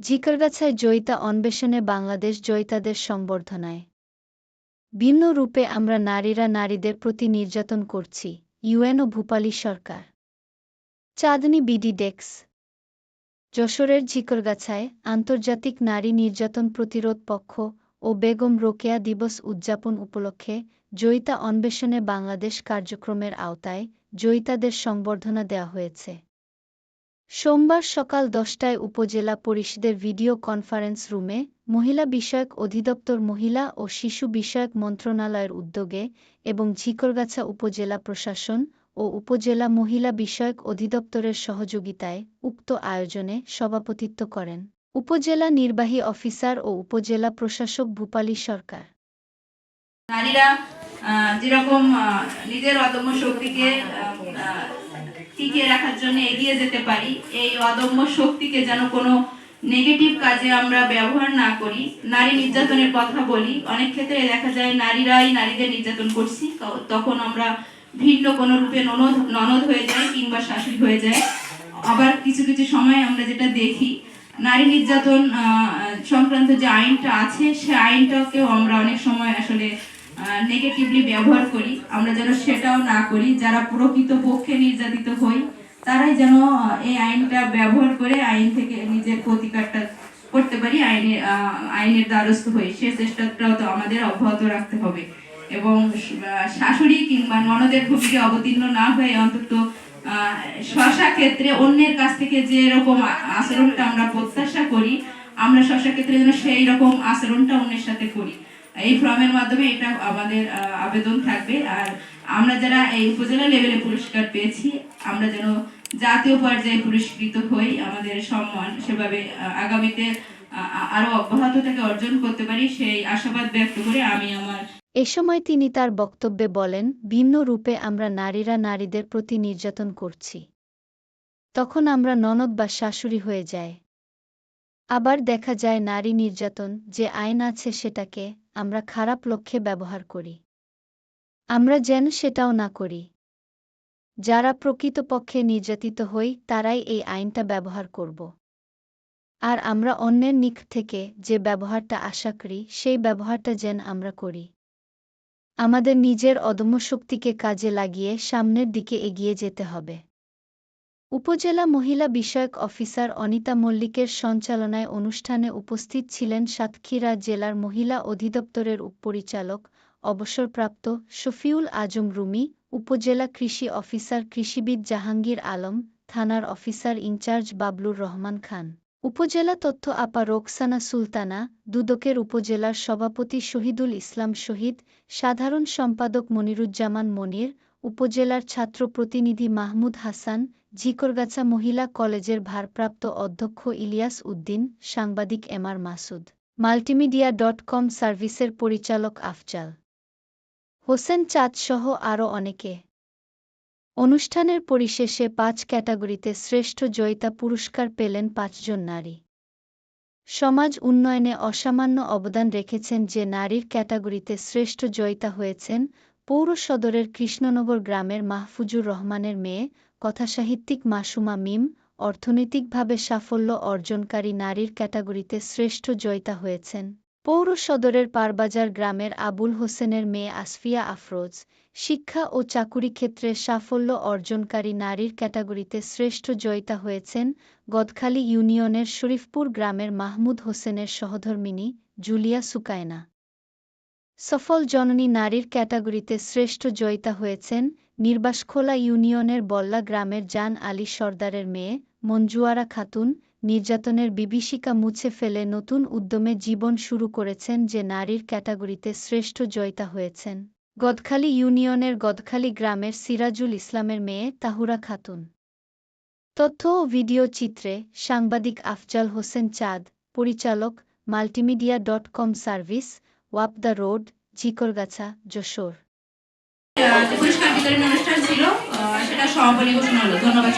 জিকরগাছায় জয়িতা অন্বেষণে বাংলাদেশ জয়িতাদের সংবর্ধনায় ভিন্ন রূপে আমরা নারীরা নারীদের প্রতি নির্যাতন করছি, ইউএন ও ভূপালী সরকার। চাঁদনী বিডি ডেক্স। যশোরের ঝিকরগাছায় আন্তর্জাতিক নারী নির্যাতন প্রতিরোধ পক্ষ ও বেগম রোকেয়া দিবস উদযাপন উপলক্ষে জয়িতা অন্বেষণে বাংলাদেশ কার্যক্রমের আওতায় জয়িতাদের সংবর্ধনা দেওয়া হয়েছে। সোমবার সকাল দশটায় উপজেলা পরিষদের ভিডিও কনফারেন্স রুমে মহিলা বিষয়ক অধিদপ্তর মহিলা ও শিশু বিষয়ক মন্ত্রণালয়ের উদ্যোগে এবং ঝিকরগাছা উপজেলা প্রশাসন ও উপজেলা মহিলা বিষয়ক অধিদপ্তরের সহযোগিতায় উক্ত আয়োজনে সভাপতিত্ব করেন উপজেলা নির্বাহী অফিসার ও উপজেলা প্রশাসক ভূপালী সরকার। নারীরা যেরকম নিজের অদম্য শক্তিকে টিকিয়ে রাখার জন্য এগিয়ে যেতে পারি। এই অদম্য শক্তিকে যেন কোনো নেগেটিভ কাজে আমরা ব্যবহার না করি। নারী নির্যাতনের কথা বলি। অনেক ক্ষেত্রে দেখা যায় নারীরাই নারীদের নির্যাতন করছি। তখন আমরা ভিন্ন কোনো রূপে ননদ ননদ হয়ে যায় কিংবা শাশুড়ি হয়ে যায় আবার কিছু কিছু সময় আমরা যেটা দেখি, নারী নির্যাতন সংক্রান্ত যে আইনটা আছে, সে আইনটাকেও আমরা অনেক সময় আসলে নেগেটিভলি ব্যবহার করি, আমরা যেন সেটাও না করি, যারা প্রকৃত পক্ষে নির্যাতিত হই, তারাই যেন এই আইনটা ব্যবহার করে আইন থেকে নিজের প্রতিকারটা করতে পারি, আইনের আইনের দ্বারস্থ হই। সে চেষ্টাটাও তো আমাদের অব্যাহত রাখতে হবে। এবং শাশুড়ি কিংবা ননদের ভূমিকে অবতীর্ণ না হয়ে অন্তত শশা ক্ষেত্রে অন্যের কাছ থেকে যে এরকম আ- আচরণটা আমরা প্রত্যাশা করি, আমরা শশা ক্ষেত্রে যেন সেই রকম আচরণটা অন্যের সাথে করি। এই ফর্মের মাধ্যমে এটা আমাদের আবেদন থাকবে। আর আমরা যারা এই উপজেলা লেভেলে পুরস্কার পেয়েছি, আমরা যেন জাতীয় পর্যায়ে পুরস্কৃত হই, আমাদের সম্মান সেভাবে আগামীতে আরও অব্যাহত থেকে অর্জন করতে পারি, সেই আশাবাদ ব্যক্ত করে আমি আমার এ সময় তিনি তার বক্তব্যে বলেন, ভিন্ন রূপে আমরা নারীরা নারীদের প্রতি নির্যাতন করছি। তখন আমরা ননদ বা শাশুড়ি হয়ে যায় আবার দেখা যায় নারী নির্যাতন, যে আইন আছে সেটাকে আমরা খারাপ লক্ষ্যে ব্যবহার করি। আমরা যেন সেটাও না করি। যারা প্রকৃতপক্ষে নির্যাতিত হই, তারাই এই আইনটা ব্যবহার করব। আর আমরা অন্যের নিক থেকে যে ব্যবহারটা আশা করি, সেই ব্যবহারটা যেন আমরা করি। আমাদের নিজের অদম্য শক্তিকে কাজে লাগিয়ে সামনের দিকে এগিয়ে যেতে হবে। উপজেলা মহিলা বিষয়ক অফিসার অনিতা মল্লিকের সঞ্চালনায় অনুষ্ঠানে উপস্থিত ছিলেন সাতক্ষীরা জেলার মহিলা অধিদপ্তরের উপপরিচালক, অবসরপ্রাপ্ত শফিউল আজম রুমি, উপজেলা কৃষি অফিসার কৃষিবিদ জাহাঙ্গীর আলম, থানার officer in charge Bablur Rahman Khan. উপজেলা তথ্য আপা রোকসানা সুলতানা, দুদকের উপজেলার সভাপতি শহীদুল ইসলাম শহীদ, সাধারণ সম্পাদক মনিরুজ্জামান মনির, উপজেলার ছাত্র প্রতিনিধি মাহমুদ হাসান ঝিকরগাছা মহিলা কলেজের ভারপ্রাপ্ত অধ্যক্ষ ইলিয়াস উদ্দিন, সাংবাদিক MR Masud. Multimedia dot com সার্ভিসের পরিচালক আফজাল। হোসেন চাঁদসহ আরও অনেকে। অনুষ্ঠানের পরিশেষে পাঁচ ক্যাটাগরিতে শ্রেষ্ঠ জয়িতা পুরস্কার পেলেন পাঁচজন নারী। সমাজ উন্নয়নে অসামান্য অবদান রেখেছেন যে নারীর ক্যাটাগরিতে শ্রেষ্ঠ জয়িতা হয়েছেন পৌর সদরের কৃষ্ণনগর গ্রামের মাহফুজুর রহমানের মেয়ে কথাসাহিত্যিক মাসুমা মিম অর্থনৈতিকভাবে সাফল্য অর্জনকারী নারীর ক্যাটাগরিতে শ্রেষ্ঠ জয়িতা হয়েছেন। পৌর সদরের পারবাজার গ্রামের আবুল হোসেনের মেয়ে আসফিয়া আফরোজ শিক্ষা ও চাকুরি ক্ষেত্রে সাফল্য অর্জনকারী নারীর ক্যাটাগরিতে শ্রেষ্ঠ জয়িতা হয়েছেন গদখালী ইউনিয়নের শরীফপুর গ্রামের মাহমুদ হোসেনের সহধর্মিণী জুলিয়া সুকায়না। সফল জননী নারীর ক্যাটাগরিতে শ্রেষ্ঠ জয়িতা হয়েছেন নির্বাসখোলা ইউনিয়নের বল্লা গ্রামের জান আলী সর্দারের মেয়ে, মঞ্জুয়ারা খাতুন, নির্যাতনের বিভীষিকা মুছে ফেলে নতুন উদ্যমে জীবন শুরু করেছেন যে নারীর ক্যাটাগরিতে শ্রেষ্ঠ জয়িতা হয়েছেন। গদখালি ইউনিয়নের গদখালি গ্রামের সিরাজুল ইসলামের মেয়ে তাহুরা খাতুন। তথ্য ও ভিডিও চিত্রে সাংবাদিক আফজাল হোসেন চাঁদ, পরিচালক মাল্টিমিডিয়া ডট কম সার্ভিস ওয়াপ দ্য রোড ঝিকরগাছা যশোর। পুরস্কার অনুষ্ঠান ছিল সেটা হলো। ধন্যবাদ